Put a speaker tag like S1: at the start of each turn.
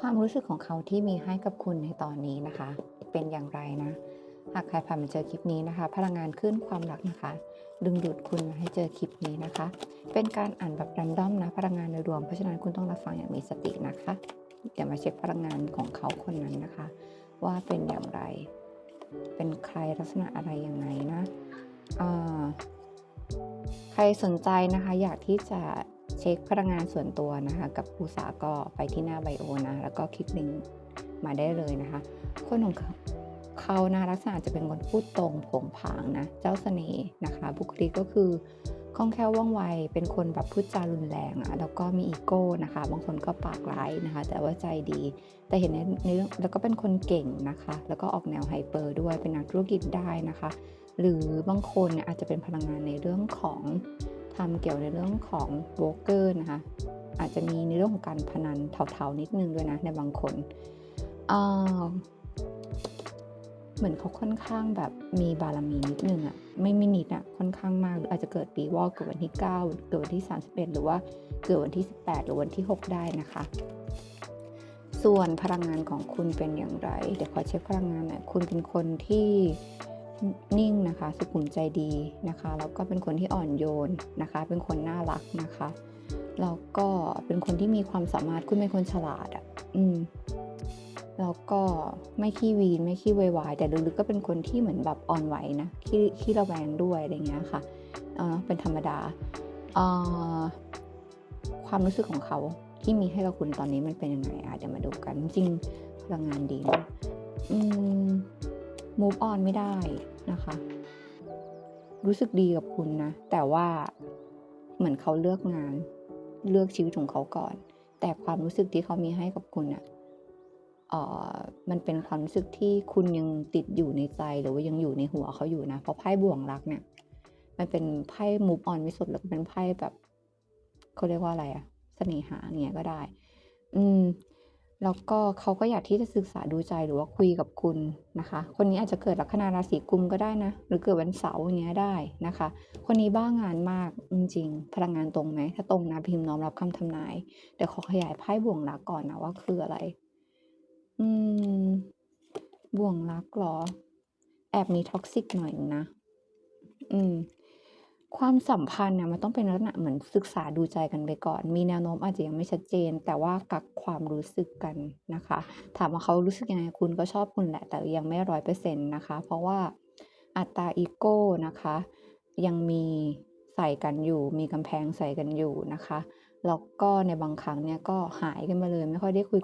S1: ความรู้สึกของเขาที่มีให้กับคุณในตอนนี้นะคะ เป็นอย่างไรนะ หากใครผ่านมาเจอคลิปนี้นะคะ พลังงานขึ้นความรักนะคะ ดึงดูดคุณมาให้เจอคลิปนี้นะคะ เป็นการอ่านแบบรันดอมนะพลังงานโดยรวมเพราะฉะนั้นคุณต้องรับฟังอย่างมีสตินะคะ เดี๋ยวมาเช็คพลังงานของเขาคนนั้นนะคะ ว่าเป็นอย่างไร เป็นใครลักษณะอะไรยังไงนะใครสนใจนะคะอยากที่จะ เช็คพลังงานส่วนตัวนะคะ กับภูษาก็ไปที่หน้าไบโอนะ แล้วก็คลิกลิงก์มาได้เลยนะคะ คนของเขาเขานะลักษณะจะเป็นคนพูดตรงผงผางนะ เจ้าเสน่ห์นะคะ บุคลิกก็คือคล่องแคล่วว่องไว เป็นคนแบบพูดจารุนแรงอะแล้วก็มีอีโก้นะคะ บางคนก็ปากร้ายนะคะ แต่ว่าใจดี แต่เห็นในในเรื่องแล้วก็เป็นคนเก่งนะคะ แล้วก็ออกแนวไฮเปอร์ด้วย เป็นนักธุรกิจได้นะคะ หรือบางคนเนี่ยอาจจะเป็นพลังงานในเรื่องของ ทำเกี่ยวในเรื่องของโบรกเกอร์นะคะอาจจะมีในเรื่องของการพนันเทาๆนิดนึงด้วยนะในบางคนเหมือนเขาค่อนข้างแบบมีบารมีนิดนึงอะไม่มินิดอะค่อนข้างมากหรืออาจจะเกิดปีวอกเกิดวันที่ 9 เกิดวันที่ 31 หรือว่าเกิดวันที่ 18 หรือวันที่ 6 ได้นะคะ ส่วนพลังงานของคุณเป็นอย่างไร เดี๋ยวขอเช็คพลังงานหน่อยคุณเป็นคนที่ นิ่งนะคะ สุขุมใจดีนะคะ แล้วก็เป็นคนที่อ่อนโยนนะคะ เป็นคนน่ารักนะคะ แล้วก็เป็นคนที่มีความสามารถคุณเป็นคนฉลาดอะ่ะอืมแล้วก็ไม่ขี้วีนไม่ขี้วายวายแต่ลึกๆก็เป็นคนที่เหมือนแบบอ่อนไหวนะขี้ขี้ระแวงด้วยอะไรเงี้ยค่ะเออเป็นธรรมดาเออความรู้สึกของเขาที่มีให้กับคุณตอนนี้มันเป็นยังไงอะเดี๋ยวมาดูกันจริงพลังงานดีนะอืม move on ไม่ได้นะคะ รู้สึกดีกับคุณนะ แต่ว่าเหมือนเขาเลือกงาน เลือกชีวิตของเขาก่อน แต่ความรู้สึกที่เขามีให้กับคุณอะเอ่อมันเป็นความรู้สึกที่คุณยังติดอยู่ในใจหรือว่ายังอยู่ในหัวเขาอยู่นะ เพราะไพ่บ่วงรักเนี่ย มันเป็นไพ่ move on ไม่สุดแล้วเป็นไพ่แบบเขาเรียกว่าอะไรอะเสน่หาเนี่ยก็ได้ อืม แล้วก็เขาก็อยากที่จะศึกษาดูใจหรือว่าคุยกับคุณนะคะ คนนี้อาจจะเกิดลัคนาราศีกุมก็ได้นะ หรือเกิดวันเสาร์อย่างเงี้ยได้นะคะ คนนี้บ้างานมากจริงๆพลังงานตรงไหมถ้าตรงนะพิมพ์น้อมรับคำทำนายเดี๋ยวขอขยายไพ่บ่วงรักก่อนนะว่าคืออะไร อืม บ่วงรักเหรอ แอบมีท็อกซิกหน่อยนึงนะอืม ความสัมพันธ์เนี่ยมันต้องเป็นลักษณะเหมือนศึกษาดูใจกันไปก่อน มีแนวโน้มอาจจะยังไม่ชัดเจน แต่ว่ากักความรู้สึกกันนะคะ ถามว่าเขารู้สึกยังไงคุณก็ชอบคุณแหละ แต่ยังไม่ร้อยเปอร์เซ็นต์นะคะ เพราะว่าอัตราอีโก้นะคะ ยังมีใส่กันอยู่ มีกำแพงใส่กันอยู่นะคะ แล้วก็ในบางครั้งเนี่ยก็หายกันไปเลยไม่ค่อยได้คุย